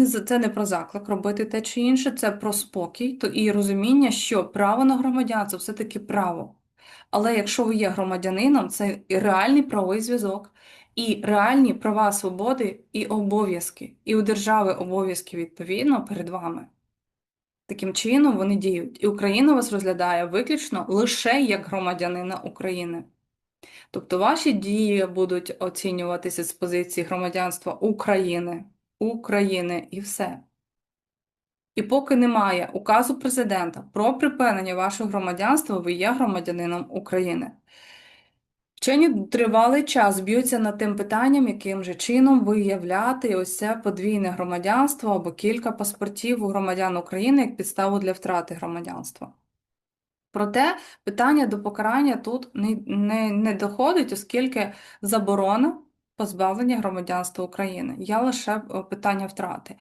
не це не про заклик робити те чи інше, це про спокій то і розуміння, що право на громадянство все таки право. Але якщо ви є громадянином, це і реальний правовий зв'язок, і реальні права, свободи і обов'язки. І у держави обов'язки відповідно перед вами. Таким чином вони діють. І Україна вас розглядає виключно лише як громадянина України. Тобто ваші дії будуть оцінюватися з позиції громадянства України, України і все. І поки немає указу президента про припинення вашого громадянства, ви є громадянином України. Вчені тривалий час б'ються над тим питанням, яким же чином виявляти ось це подвійне громадянство або кілька паспортів у громадян України як підставу для втрати громадянства. Проте питання до покарання тут не, не, не доходить, оскільки заборона позбавлення громадянства України. Я лише е, питання втрати.